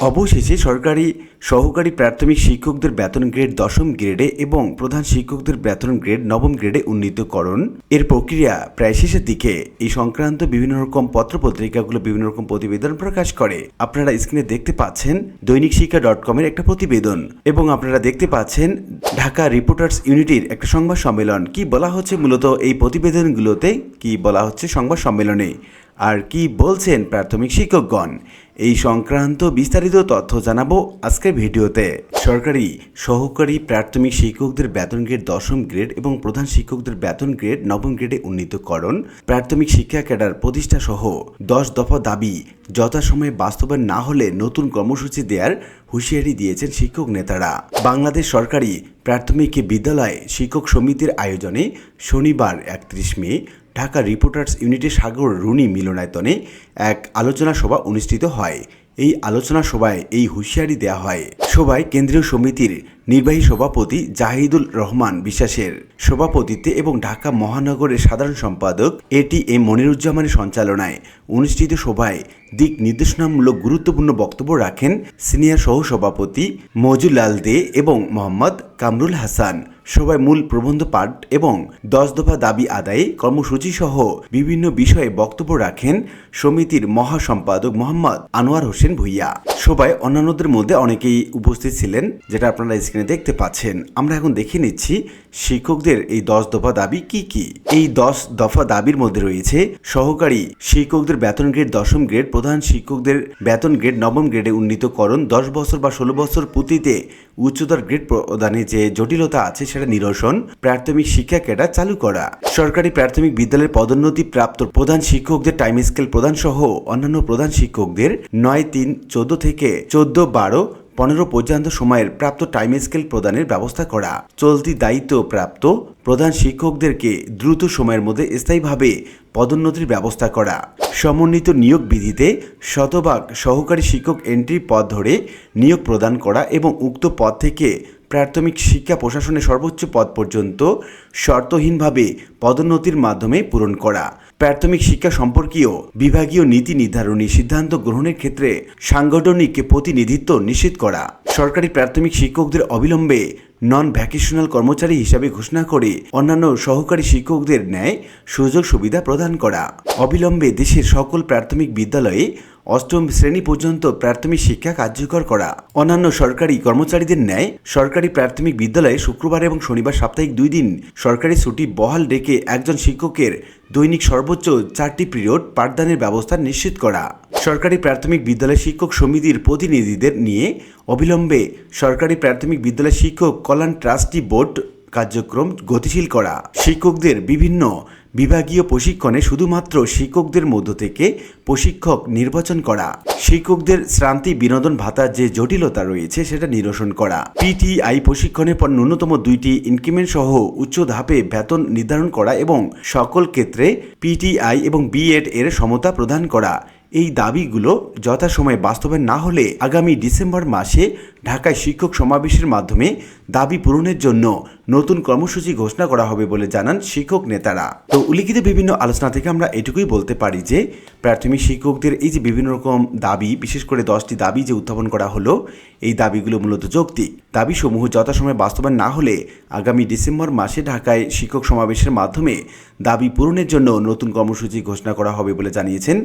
অবশেষে সরকারি সহকারী প্রাথমিক শিক্ষকদের বেতন গ্রেড দশম গ্রেডে এবং প্রধান শিক্ষকদের বেতন গ্রেড নবম গ্রেডে উন্নীতকরণ। এর প্রক্রিয়া প্রায় শেষের দিকে। এই সংক্রান্ত বিভিন্ন রকম পত্রপত্রিকাগুলো বিভিন্ন রকম প্রতিবেদন প্রকাশ করে। আপনারা স্ক্রিনে দেখতে পাচ্ছেন দৈনিক শিক্ষা ডট কমের একটা প্রতিবেদন এবং আপনারা দেখতে পাচ্ছেন ঢাকা রিপোর্টার্স ইউনিটির একটা সংবাদ সম্মেলন। কি বলা হচ্ছে মূলত এই প্রতিবেদনগুলোতে? কি বলা হচ্ছে সংবাদ সম্মেলনে? আর কি বলছেন প্রাথমিক শিক্ষকগণ? এই সংক্রান্ত বিস্তারিত তথ্য জানাব আজকের ভিডিওতে। সরকারি, সহকারী প্রাথমিক শিক্ষকদের বেতন গ্রেড দশম গ্রেড এবং প্রধান শিক্ষকদের বেতন গ্রেড নবম গ্রেডে উন্নীতকরণ, প্রাথমিক শিক্ষা ক্যাডার প্রতিষ্ঠা সহ দশ দফা দাবি যথাসময়ে বাস্তবায়ন না হলে নতুন কর্মসূচি দেওয়ার হুঁশিয়ারি দিয়েছেন শিক্ষক নেতারা। বাংলাদেশ সরকারি প্রাথমিক বিদ্যালয় শিক্ষক সমিতির আয়োজনে শনিবার একত্রিশ মে ঢাকা রিপোর্টার্স ইউনিটের সাগর রুনি মিলনায়তনে এক আলোচনা সভা অনুষ্ঠিত হয়। এই আলোচনা সভায় এই হুঁশিয়ারি দেয়া হয়। সভায় কেন্দ্রীয় সমিতির নির্বাহী সভাপতি জাহিদুল রহমান বিশ্বাসের সভাপতিত্বে এবং ঢাকা মহানগরের সাধারণ সম্পাদক এটি এম মনিরুজ্জামানের সঞ্চালনায় অনুষ্ঠিত সভায় দিক নির্দেশনামূলক গুরুত্বপূর্ণ বক্তব্য রাখেন সিনিয়র সহসভাপতি মজুলাল দে এবং মোহাম্মদ কামরুল হাসান। সভায় মূল প্রবন্ধ পাঠ এবং দশ দফা দাবি আদায়ে কর্মসূচি সহ বিভিন্ন বিষয়ে বক্তব্য রাখেন সমিতির মহাসম্পাদক মোহাম্মদ আনোয়ার হোসেন ভুইয়া। সভায় অন্যান্যদের মধ্যে অনেকেই উপস্থিত ছিলেন, যেটা আপনারা স্ক্রিনে দেখতে পাচ্ছেন। আমরা এখন দেখে নিচ্ছি শিক্ষকদের এই দশ দফা দাবি কি কি? এই দশ দফা দাবির মধ্যে রয়েছে সহকারী শিক্ষকদের বেতন গ্রেড দশম গ্রেড প্রধান শিক্ষকদের বেতন গ্রেড নবম গ্রেডে উন্নীতকরণ, দশ বছর বা ষোলো বছর পুঁতিতে উচ্চতর গ্রেড প্রদানে যে জটিলতা আছে সেটা নিরসন, প্রাথমিক শিক্ষা ক্যাডার চালু করা, সরকারি প্রাথমিক বিদ্যালয়ের পদোন্নতি প্রাপ্ত প্রধান শিক্ষকদের টাইম স্কেল প্রদান সহ অন্যান্য প্রধান শিক্ষকদের নয় তিন চোদ্দ থেকে চোদ্দ বারো পনেরো পর্যন্ত সময়ের প্রাপ্ত টাইম স্কেল প্রদানের ব্যবস্থা করা। চলতি দায়িত্ব প্রাপ্ত প্রধান শিক্ষকদেরকে দ্রুত সময়ের মধ্যে স্থায়ীভাবে পদোন্নতির ব্যবস্থা করা। সমন্বিত নিয়োগ বিধিতে শতভাগ সহকারী শিক্ষক এন্ট্রি পদ ধরে নিয়োগ প্রদান করা এবং উক্ত পদ থেকে প্রাথমিক শিক্ষা প্রশাসনের সর্বোচ্চ পদ পর্যন্ত শর্তহীনভাবে পদোন্নতির মাধ্যমে পূরণ করা। প্রাথমিক শিক্ষা সম্পর্কীয় বিভাগীয় নীতি নির্ধারণী সিদ্ধান্ত গ্রহণের ক্ষেত্রে সাংগঠনিক প্রতিনিধিত্ব নিশ্চিত করা। সরকারি প্রাথমিক শিক্ষকদের অবিলম্বে নন ভ্যাকেশনাল কর্মচারী হিসাবে ঘোষণা করে অন্যান্য সহকারী শিক্ষকদের ন্যায় সুযোগ সুবিধা প্রদান করা। অবিলম্বে দেশের সকল প্রাথমিক বিদ্যালয়ে অষ্টম শ্রেণি পর্যন্ত প্রাথমিক শিক্ষা কার্যকর করা। অন্যান্য সরকারি কর্মচারীদের ন্যায় সরকারি প্রাথমিক বিদ্যালয়ে শুক্রবার এবং শনিবার সাপ্তাহিক দুই দিন সরকারি ছুটি বহাল রেখে একজন শিক্ষকের দৈনিক সর্বোচ্চ চারটি পিরিয়ড পাঠদানের ব্যবস্থা নিশ্চিত করা। সরকারি প্রাথমিক বিদ্যালয় শিক্ষক সমিতির প্রতিনিধিদের নিয়ে অবিলম্বে সরকারি প্রাথমিক বিদ্যালয় শিক্ষক কল্যাণ ট্রাস্টি বোর্ড কার্যক্রম গতিশীল করা। শিক্ষকদের বিভিন্ন বিভাগীয় প্রশিক্ষণে শুধুমাত্র শিক্ষকদের মধ্য থেকে প্রশিক্ষক নির্বাচন করা। শিক্ষকদের শ্রান্তি বিনোদন ভাতার যে জটিলতা রয়েছে সেটা নিরসন করা। পিটিআই প্রশিক্ষণের পর ন্যূনতম দুইটি ইনক্রিমেন্ট সহ উচ্চ ধাপে বেতন নির্ধারণ করা এবং সকল ক্ষেত্রে পিটিআই এবং বিএড এর সমতা প্রদান করা। এই দাবিগুলো যথাসময়ে বাস্তবায়ন না হলে আগামী ডিসেম্বর মাসে ঢাকায় শিক্ষক সমাবেশের মাধ্যমে দাবি পূরণের জন্য নতুন কর্মসূচি ঘোষণা করা হবে বলে জানান শিক্ষক নেতারা। তো উল্লিখিত বিভিন্ন আলোচনা থেকে আমরা এটুকুই বলতে পারি যে, প্রাথমিক শিক্ষকদের এই যে বিভিন্ন রকম দাবি, বিশেষ করে দশটি দাবি যে উত্থাপন করা হলো, এই দাবিগুলো মূলত যৌক্তিক। দাবিসমূহ যথাসময়ে বাস্তবায়ন না হলে আগামী ডিসেম্বর মাসে ঢাকায় শিক্ষক সমাবেশের মাধ্যমে দাবি পূরণের জন্য নতুন কর্মসূচি ঘোষণা করা হবে বলে জানিয়েছেন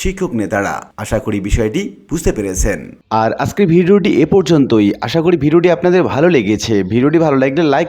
শিক্ষক নেতারা। আশা করি বিষয়টি বুঝতে পেরেছেন। আর আজকের ভিডিওটি এ পর্যন্তই। আশা করি ভিডিওটি আপনাদের ভালো লেগেছে। ভিডিওটি ভালো লাগলে লাইক